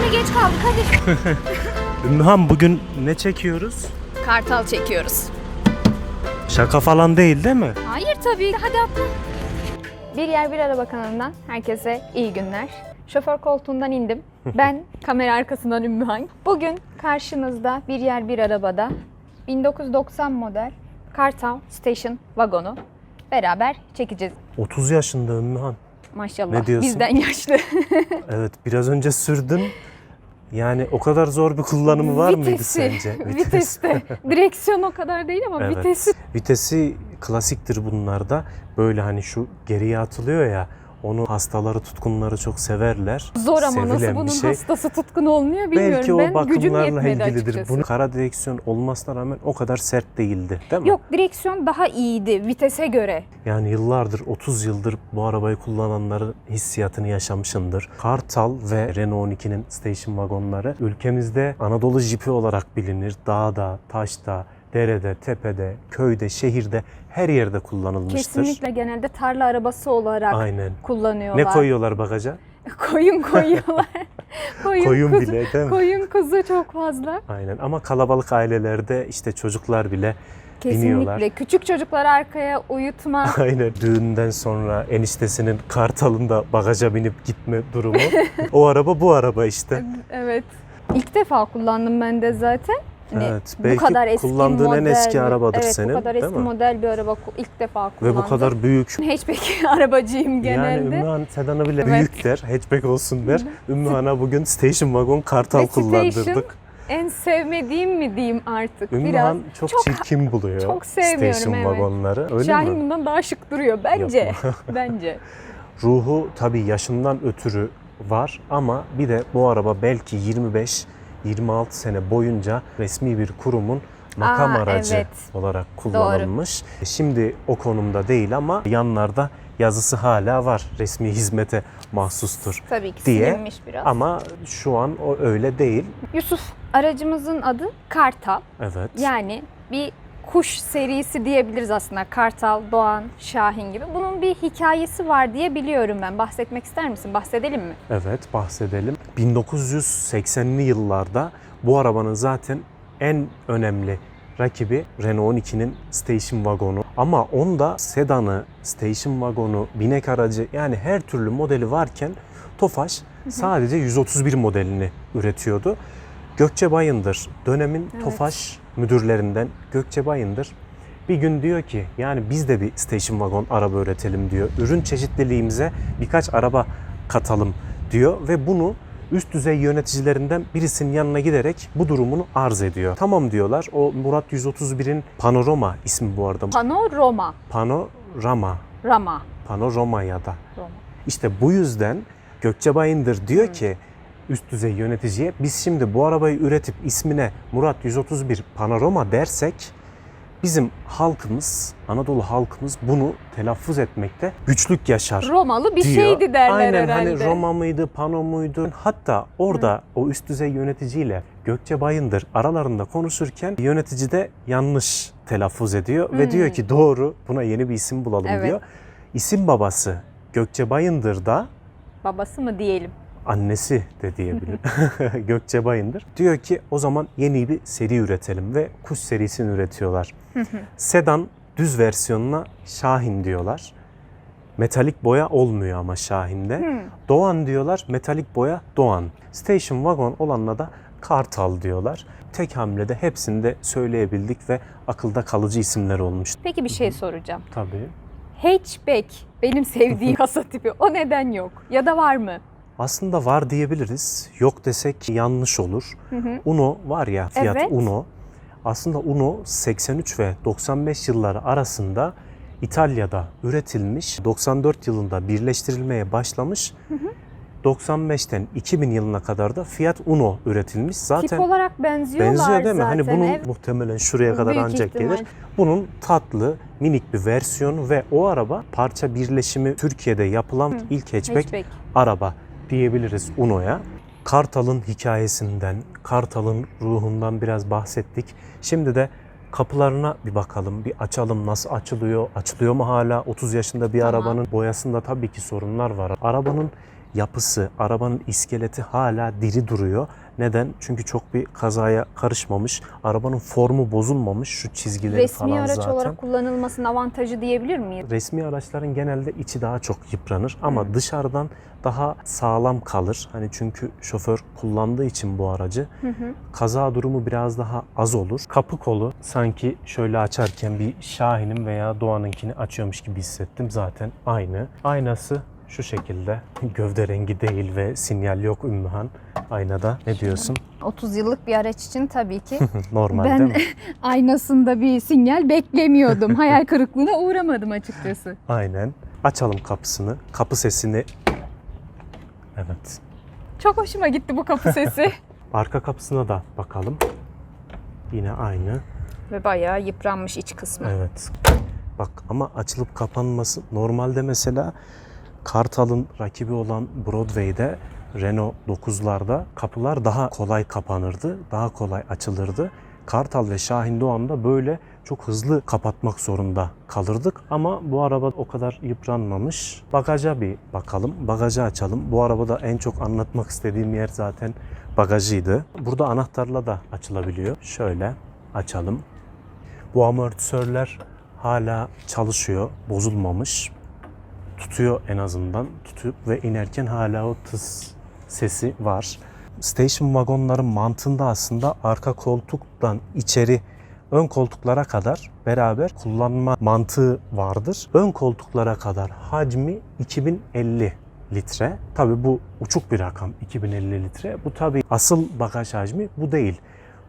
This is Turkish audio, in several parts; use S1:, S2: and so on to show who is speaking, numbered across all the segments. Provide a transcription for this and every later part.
S1: yine geç kaldık hadi.
S2: Ümmühan bugün ne çekiyoruz?
S1: Kartal çekiyoruz.
S2: Şaka falan değil değil mi?
S1: Hayır tabii. Hadi atla. Bir Yer Bir Araba kanalından herkese iyi günler. Şoför koltuğundan indim. Ben kamera arkasından Ümmühan. Bugün karşınızda Bir Yer Bir Arabada 1990 model Kartal Station vagonu beraber çekeceğiz.
S2: 30 yaşında Ümmühan.
S1: Maşallah.
S2: Ne diyorsun?
S1: Bizden yaşlı.
S2: Evet biraz önce sürdün. Yani o kadar zor bir kullanımı var mıydı
S1: Vitesi,
S2: sence?
S1: Viteste. Direksiyon o kadar değil ama
S2: Evet.
S1: vitesi
S2: Vitesi klasiktir bunlarda. Böyle hani şu geriye atılıyor ya. Onu hastaları, tutkunları çok severler.
S1: zor ama nasıl
S2: Sevilen bir
S1: bunun
S2: şey.
S1: hastası tutkun olmuyor bilmiyorum.
S2: Belki
S1: ben
S2: bakımlarla ilgilidir.
S1: açıkçası.
S2: Bunu kara direksiyon olmasına rağmen o kadar sert değildi, değil mi?
S1: Yok direksiyon daha iyiydi vitese göre.
S2: Yani yıllardır, 30 yıldır bu arabayı kullananların hissiyatını yaşamışımdır. Kartal ve Renault 12'nin station vagonları ülkemizde Anadolu jipi olarak bilinir. Dağda, taşta, derede, tepede, köyde, şehirde her yerde kullanılmıştır.
S1: Kesinlikle genelde tarla arabası olarak
S2: Aynen.
S1: kullanıyorlar.
S2: Ne koyuyorlar bagaja?
S1: Koyun koyuyorlar. koyun,
S2: Koyun
S1: kuzu,
S2: bile değil mi?
S1: Koyun kuzu çok fazla.
S2: Aynen ama kalabalık ailelerde işte çocuklar bile biniyorlar.
S1: Kesinlikle. Küçük çocukları arkaya uyutma.
S2: Aynen. Düğünden sonra eniştesinin kartalında bagaja binip gitme durumu. o araba bu araba işte.
S1: evet. İlk defa kullandım ben de zaten. Hani
S2: Evet,
S1: bu kadar eski
S2: kullandığın en
S1: model
S2: eski
S1: bir-
S2: arabadır
S1: evet,
S2: senin,
S1: bu kadar eski
S2: mi?
S1: model bir araba ilk defa kullandım.
S2: Ve bu kadar büyük.
S1: Hatchback arabacıyım genelde.
S2: Yani Ümmühan sedanı bile
S1: Evet.
S2: büyük der, hatchback olsun der. Ümmühan'a bugün station wagon kartal
S1: Ve station
S2: kullandırdık.
S1: En sevmediğim mi diyeyim artık.
S2: Ümmühan
S1: Biraz
S2: çok,
S1: çok-
S2: çirkin buluyor
S1: çok sevmiyorum,
S2: station
S1: evet.
S2: wagonları. Öyle
S1: Şahin
S2: mi?
S1: bundan daha şık duruyor bence. bence.
S2: Ruhu tabii yaşından ötürü var ama bir de bu araba belki 25-26 sene boyunca resmi bir kurumun makam
S1: Aa,
S2: aracı
S1: evet.
S2: olarak kullanılmış. Şimdi o konumda değil ama yanlarda yazısı hala var. Resmi hizmete mahsustur
S1: Tabii ki
S2: diye.
S1: biraz.
S2: Ama şu an o öyle değil.
S1: Yusuf aracımızın adı Kartal.
S2: Evet.
S1: Yani bir kuş serisi diyebiliriz aslında. Kartal, Doğan, Şahin gibi. Bunun bir hikayesi var diye biliyorum ben. Bahsetmek ister misin? Bahsedelim mi?
S2: Evet bahsedelim. 1980'li yıllarda bu arabanın zaten en önemli rakibi Renault 12'nin station wagonu. Ama onda sedanı, station wagonu, binek aracı yani her türlü modeli varken Tofaş sadece 131 modelini üretiyordu. Gökçe Bayındır dönemin
S1: Evet.
S2: Tofaş müdürlerinden Gökçe Bayındır bir gün diyor ki yani biz de bir station wagon araba üretelim diyor. Ürün çeşitliliğimize birkaç araba katalım diyor ve bunu üst düzey yöneticilerinden birisinin yanına giderek bu durumunu arz ediyor. Tamam diyorlar. O Murat 131'in Panorama ismi bu arada.
S1: Panorama.
S2: Panorama.
S1: Rama.
S2: Panorama ya da.
S1: Roma.
S2: İşte bu yüzden Gökçe Bayındır diyor ki üst düzey yöneticiye biz şimdi bu arabayı üretip ismine Murat 131 Panorama dersek bizim halkımız, Anadolu halkımız bunu telaffuz etmekte güçlük yaşar.
S1: Romalı bir
S2: diyor.
S1: şeydi derler
S2: Aynen
S1: herhalde.
S2: hani Roma mıydı, Pano muydu? Hatta orada o üst düzey yöneticiyle Gökçe Bayındır aralarında konuşurken yönetici de yanlış telaffuz ediyor ve
S1: Hmm.
S2: diyor ki doğru buna yeni bir isim bulalım
S1: Evet.
S2: diyor. İsim babası Gökçe Bayındır da
S1: Babası mı diyelim?
S2: Annesi de diyebilirim. Gökçe Bayındır. Diyor ki o zaman yeni bir seri üretelim ve kuş serisini üretiyorlar. Sedan düz versiyonuna Şahin diyorlar. Metalik boya olmuyor ama Şahin'de.
S1: Hmm.
S2: Doğan diyorlar, metalik boya Doğan. Station wagon olanla da Kartal diyorlar. Tek hamlede hepsini de söyleyebildik ve akılda kalıcı isimler olmuş.
S1: Peki bir şey soracağım.
S2: Tabii.
S1: Hatchback benim sevdiğim kasa tipi. O neden yok? Ya da var mı?
S2: Aslında var diyebiliriz. Yok desek yanlış olur. Uno var ya Fiat
S1: Evet.
S2: Uno. Aslında Uno 83 ve 95 yılları arasında İtalya'da üretilmiş. 94 yılında birleştirilmeye başlamış. 95'ten 2000 yılına kadar da Fiat Uno üretilmiş. Zaten
S1: Tip olarak benziyorlar
S2: benziyor değil mi?
S1: zaten.
S2: Hani bunun
S1: Evet.
S2: muhtemelen şuraya kadar
S1: Büyük
S2: ancak
S1: ihtimal.
S2: gelir. Bunun tatlı, minik bir versiyonu ve o araba parça birleşimi Türkiye'de yapılan ilk hatchback
S1: Hatchback.
S2: araba diyebiliriz Uno'ya. Kartal'ın hikayesinden, Kartal'ın ruhundan biraz bahsettik. Şimdi de kapılarına bir bakalım, bir açalım nasıl açılıyor, açılıyor mu hala? 30 yaşında bir
S1: Tamam.
S2: arabanın boyasında tabii ki sorunlar var. Arabanın yapısı, arabanın iskeleti hala diri duruyor. Neden? Çünkü çok bir kazaya karışmamış. Arabanın formu bozulmamış. Şu çizgileri
S1: Resmi
S2: falan
S1: araç
S2: zaten.
S1: olarak kullanılmasının avantajı diyebilir miyiz?
S2: Resmi araçların genelde içi daha çok yıpranır ama
S1: Hı.
S2: dışarıdan daha sağlam kalır. Hani çünkü şoför kullandığı için bu aracı
S1: Hı hı.
S2: kaza durumu biraz daha az olur. Kapı kolu sanki şöyle açarken bir Şahin'in veya Doğan'ınkini açıyormuş gibi hissettim. Zaten aynı. Aynası şu şekilde. Gövde rengi değil ve sinyal yok Ümmühan aynada. Ne diyorsun?
S1: 30 yıllık bir araç için tabii ki
S2: Normal
S1: Ben-
S2: değil mi?
S1: aynasında bir sinyal beklemiyordum. Hayal kırıklığına uğramadım açıkçası.
S2: Aynen. Açalım kapısını. Kapı sesini Evet.
S1: Çok hoşuma gitti bu kapı sesi.
S2: Arka kapısına da bakalım. Yine aynı.
S1: Ve bayağı yıpranmış iç kısmı.
S2: Evet. Bak ama açılıp kapanması normalde mesela Kartal'ın rakibi olan Broadway'de Renault 9'larda kapılar daha kolay kapanırdı, daha kolay açılırdı. Kartal ve Şahin Doğan'da böyle çok hızlı kapatmak zorunda kalırdık ama bu araba o kadar yıpranmamış. Bagaja bir bakalım, bagajı açalım. Bu arabada en çok anlatmak istediğim yer zaten bagajıydı. Burada anahtarla da açılabiliyor. Şöyle açalım. Bu amortisörler hala çalışıyor, bozulmamış. Tutuyor en azından. Tutup ve inerken hala o tıs sesi var. Station vagonların mantığında aslında arka koltuktan içeri ön koltuklara kadar beraber kullanma mantığı vardır. Ön koltuklara kadar hacmi 2050 litre. Tabi bu uçuk bir rakam 2050 litre. Bu tabi asıl bagaj hacmi bu değil.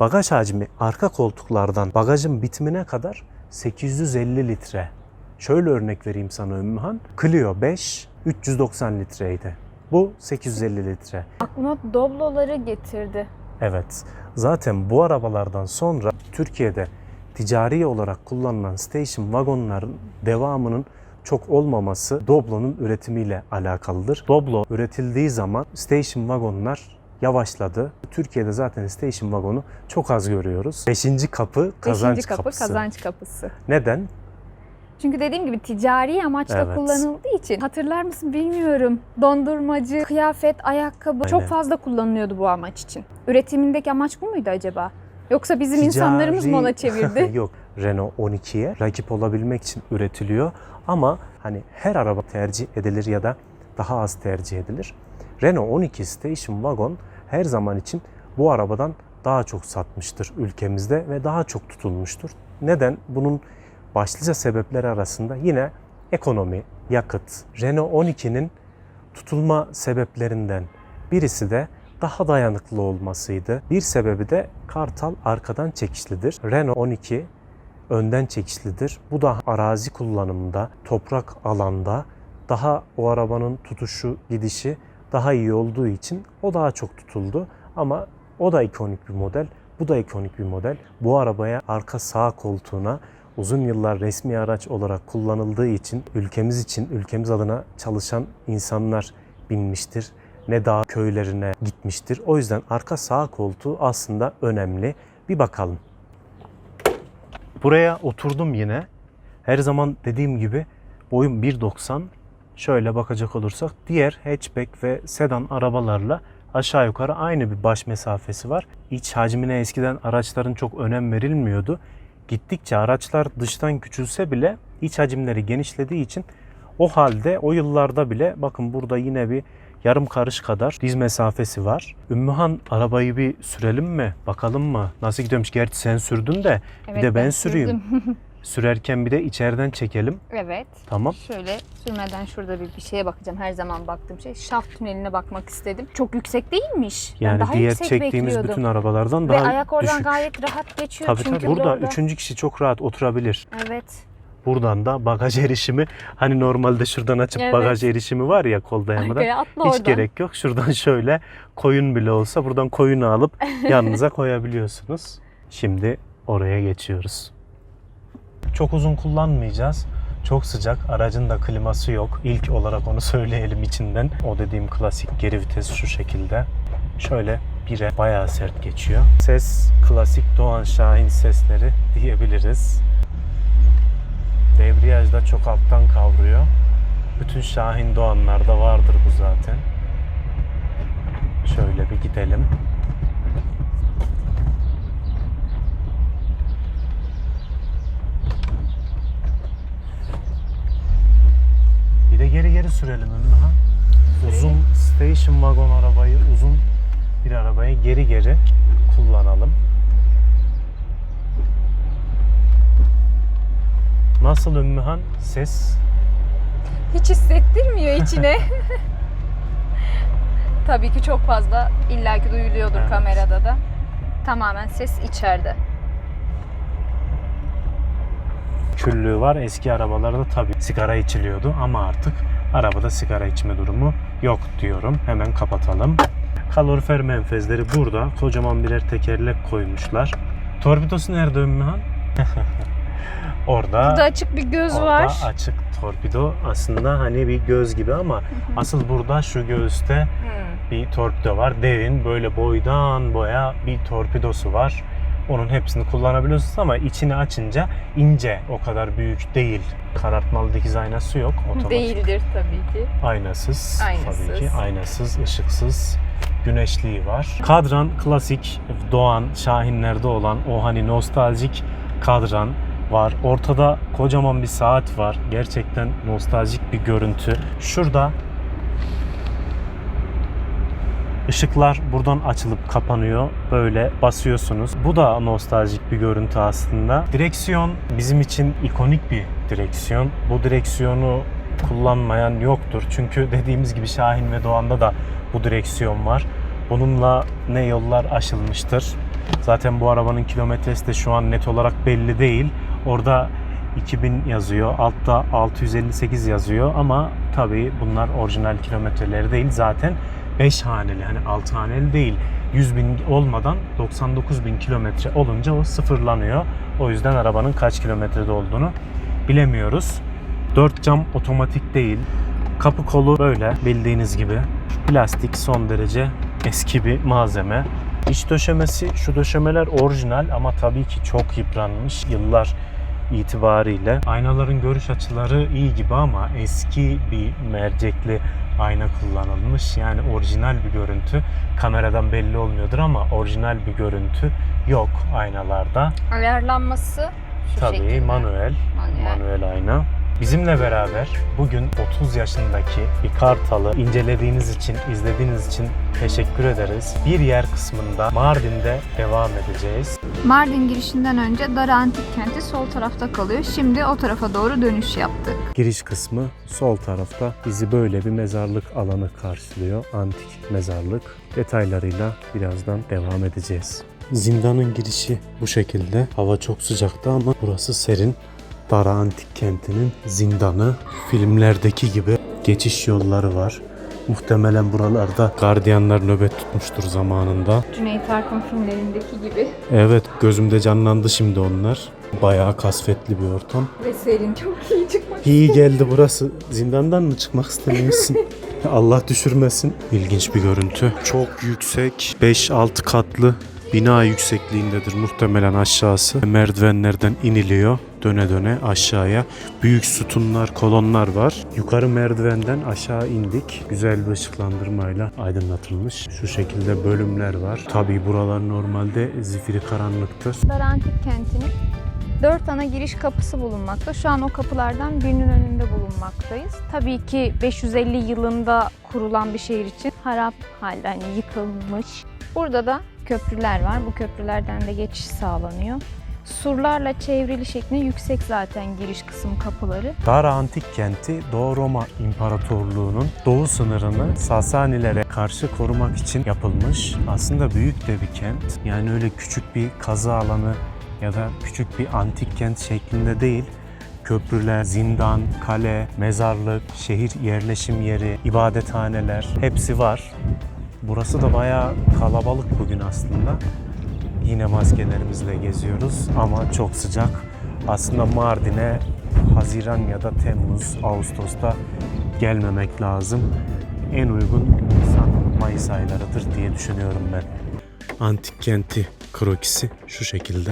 S2: Bagaj hacmi arka koltuklardan bagajın bitimine kadar 850 litre. Şöyle örnek vereyim sana Ümmühan. Clio 5 390 litreydi. Bu 850 litre.
S1: Aklıma Doblo'ları getirdi.
S2: Evet. Zaten bu arabalardan sonra Türkiye'de ticari olarak kullanılan station vagonların devamının çok olmaması Doblo'nun üretimiyle alakalıdır. Doblo üretildiği zaman station vagonlar yavaşladı. Türkiye'de zaten station vagonu çok az görüyoruz. Beşinci kapı kazanç
S1: Beşinci kapı
S2: kapısı.
S1: kazanç kapısı.
S2: Neden?
S1: Çünkü dediğim gibi ticari amaçla
S2: Evet.
S1: kullanıldığı için hatırlar mısın bilmiyorum. Dondurmacı, kıyafet, ayakkabı çok
S2: Aynen.
S1: fazla kullanılıyordu bu amaç için. Üretimindeki amaç bu muydu acaba? Yoksa bizim
S2: Ticari-
S1: insanlarımız mı ona çevirdi?
S2: Yok. Renault 12'ye rakip olabilmek için üretiliyor ama hani her araba tercih edilir ya da daha az tercih edilir. Renault 12 Station Wagon her zaman için bu arabadan daha çok satmıştır ülkemizde ve daha çok tutulmuştur. Neden? Bunun başlıca sebepleri arasında yine ekonomi, yakıt. Renault 12'nin tutulma sebeplerinden birisi de daha dayanıklı olmasıydı. Bir sebebi de Kartal arkadan çekişlidir. Renault 12 önden çekişlidir. Bu da arazi kullanımında, toprak alanda daha o arabanın tutuşu, gidişi daha iyi olduğu için o daha çok tutuldu. Ama o da ikonik bir model, bu da ikonik bir model. Bu arabaya arka sağ koltuğuna uzun yıllar resmi araç olarak kullanıldığı için ülkemiz için, ülkemiz adına çalışan insanlar binmiştir. Ne dağ köylerine gitmiştir. O yüzden arka sağ koltuğu aslında önemli. Bir bakalım. Buraya oturdum yine. Her zaman dediğim gibi boyum 1.90. Şöyle bakacak olursak diğer hatchback ve sedan arabalarla aşağı yukarı aynı bir baş mesafesi var. İç hacmine eskiden araçların çok önem verilmiyordu. Gittikçe araçlar dıştan küçülse bile iç hacimleri genişlediği için o halde o yıllarda bile bakın burada yine bir yarım karış kadar diz mesafesi var. Ümmühan arabayı bir sürelim mi? Bakalım mı? Nasıl gidiyormuş? Gerçi sen sürdün de
S1: Evet,
S2: de ben süreyim. sürerken bir de içeriden çekelim.
S1: evet.
S2: Tamam.
S1: Şöyle sürmeden şurada bir, bir şeye bakacağım. Her zaman baktığım şey. Şaft tüneline bakmak istedim. Çok yüksek değilmiş. Ben
S2: Yani
S1: daha
S2: diğer
S1: yüksek
S2: çektiğimiz
S1: bekliyordum.
S2: bütün arabalardan
S1: Ve
S2: daha
S1: ayak oradan
S2: düşük.
S1: gayet rahat geçiyor
S2: Tabii
S1: çünkü
S2: tabii. Burada
S1: orada.
S2: üçüncü kişi çok rahat oturabilir.
S1: Evet.
S2: Buradan da bagaj erişimi hani normalde şuradan açıp
S1: Evet.
S2: bagaj erişimi var ya kol dayamadan.
S1: Arkaya atla
S2: Hiç
S1: oradan.
S2: gerek yok. Şuradan şöyle koyun bile olsa buradan koyunu alıp yanınıza koyabiliyorsunuz. Şimdi oraya geçiyoruz. Çok uzun kullanmayacağız. Çok sıcak. Aracın da kliması yok. İlk olarak onu söyleyelim içinden. O dediğim klasik geri vites şu şekilde. Şöyle bire bayağı sert geçiyor. Ses klasik Doğan Şahin sesleri diyebiliriz. Debriyaj da çok alttan kavruyor. Bütün Şahin Doğanlarda vardır bu zaten. Şöyle bir gidelim. Bir de geri geri sürelim Ümmühan. Uzun station wagon arabayı, uzun bir arabayı geri geri kullanalım. Nasıl Ümmühan? Ses
S1: Hiç hissettirmiyor içine. Tabii ki çok fazla illaki duyuluyordur
S2: Evet.
S1: kamerada da. Tamamen ses içeride.
S2: Küllüğü var. Eski arabalarda tabii sigara içiliyordu ama artık arabada sigara içme durumu yok diyorum. Hemen kapatalım. Kalorifer menfezleri burada. Kocaman birer tekerlek koymuşlar. Torpidosu nerede Ümmühan? Orada.
S1: Burada açık bir göz
S2: orada
S1: var.
S2: açık torpido aslında hani bir göz gibi ama asıl burada şu göğüste bir torpido var. Derin böyle boydan boya bir torpidosu var. Onun hepsini kullanabiliyorsunuz ama içini açınca ince o kadar büyük değil. Karartmalı dikiz aynası yok. Otomatik.
S1: Değildir tabii ki.
S2: Aynasız,
S1: Aynasız.
S2: tabii ki. Aynasız, ışıksız. Güneşliği var. Kadran klasik Doğan Şahinler'de olan o hani nostaljik kadran var. Ortada kocaman bir saat var. Gerçekten nostaljik bir görüntü. Şurada Işıklar buradan açılıp kapanıyor. Böyle basıyorsunuz. Bu da nostaljik bir görüntü aslında. Direksiyon bizim için ikonik bir direksiyon. Bu direksiyonu kullanmayan yoktur. Çünkü dediğimiz gibi Şahin ve Doğan'da da bu direksiyon var. Bununla ne yollar aşılmıştır. Zaten bu arabanın kilometresi de şu an net olarak belli değil. Orada 2000 yazıyor. Altta 658 yazıyor ama tabii bunlar orijinal kilometreleri değil. Zaten 5 haneli hani 6 haneli değil. 100 bin olmadan 99 bin kilometre olunca o sıfırlanıyor. O yüzden arabanın kaç kilometrede olduğunu bilemiyoruz. 4 cam otomatik değil. Kapı kolu böyle bildiğiniz gibi. Plastik son derece eski bir malzeme. İç döşemesi şu döşemeler orijinal ama tabii ki çok yıpranmış yıllar itibariyle. Aynaların görüş açıları iyi gibi ama eski bir mercekli ayna kullanılmış. Yani orijinal bir görüntü. Kameradan belli olmuyordur ama orijinal bir görüntü yok aynalarda.
S1: Ayarlanması şu
S2: Tabii
S1: şekilde.
S2: manuel.
S1: Manuel.
S2: Manuel ayna. Bizimle beraber bugün 30 yaşındaki bir kartalı incelediğiniz için, izlediğiniz için teşekkür ederiz. Bir yer kısmında Mardin'de devam edeceğiz.
S1: Mardin girişinden önce Dara Antik Kenti sol tarafta kalıyor. Şimdi o tarafa doğru dönüş yaptık.
S2: Giriş kısmı sol tarafta bizi böyle bir mezarlık alanı karşılıyor. Antik mezarlık. Detaylarıyla birazdan devam edeceğiz. Zindanın girişi bu şekilde. Hava çok sıcaktı ama burası serin. Dara Antik Kenti'nin zindanı. Filmlerdeki gibi geçiş yolları var. Muhtemelen buralarda gardiyanlar nöbet tutmuştur zamanında.
S1: Cüneyt Arkın filmlerindeki gibi.
S2: Evet gözümde canlandı şimdi onlar. Bayağı kasvetli bir ortam.
S1: Ve serin. Çok iyi çıkmak.
S2: İyi geldi burası. Zindandan mı çıkmak istemiyorsun? Allah düşürmesin. İlginç bir görüntü. Çok yüksek. 5-6 katlı bina yüksekliğindedir muhtemelen aşağısı. Merdivenlerden iniliyor döne döne aşağıya. Büyük sütunlar, kolonlar var. Yukarı merdivenden aşağı indik. Güzel bir ışıklandırmayla aydınlatılmış. Şu şekilde bölümler var. Tabii buralar normalde zifiri karanlıktır.
S1: Dara Antik Kenti'nin dört ana giriş kapısı bulunmakta. Şu an o kapılardan birinin önünde bulunmaktayız. Tabii ki 550 yılında kurulan bir şehir için harap halde hani yıkılmış. Burada da köprüler var. Bu köprülerden de geçiş sağlanıyor. Surlarla çevrili şeklinde yüksek zaten giriş kısım kapıları.
S2: Dara Antik Kenti Doğu Roma İmparatorluğu'nun doğu sınırını Sasanilere karşı korumak için yapılmış. Aslında büyük de bir kent. Yani öyle küçük bir kazı alanı ya da küçük bir antik kent şeklinde değil. Köprüler, zindan, kale, mezarlık, şehir yerleşim yeri, ibadethaneler hepsi var. Burası da bayağı kalabalık bugün aslında. Yine maskelerimizle geziyoruz ama çok sıcak. Aslında Mardin'e Haziran ya da Temmuz, Ağustos'ta gelmemek lazım. En uygun Nisan, Mayıs aylarıdır diye düşünüyorum ben. Antik kenti krokisi şu şekilde.